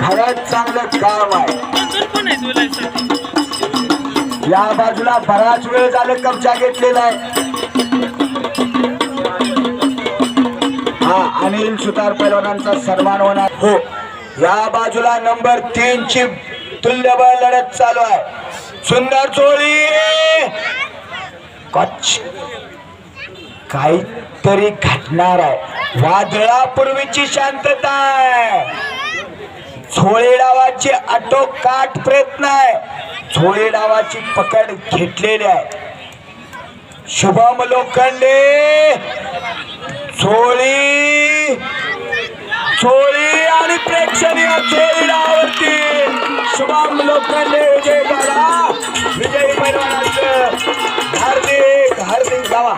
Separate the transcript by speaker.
Speaker 1: खरंच चांगलं काम आहे. या बाजूला बराच वेळ झालं कब्जा घेतलेला आहे. हा अनिल सुतार पैलवानांचा सन्मान होणार. हो या बाजूला नंबर तीन ची तुल्यबळ लढत चालू आहे. सुंदर चोळी! कच्छ! काहीतरी घटणार आहे. वादळापूर्वीची शांतता आहे. झोळे डावाची आटोकाट प्रयत्न आहे. झोळे डावाची पकड घेतलेली आहे. शुभम लोखंडे. झोळी. झोळी आणि प्रेक्षणीय झोळी डावावरती. शुभम लोखंडे विजय करा विजय पैलवानाचं हार्दिक हार्दिक गावा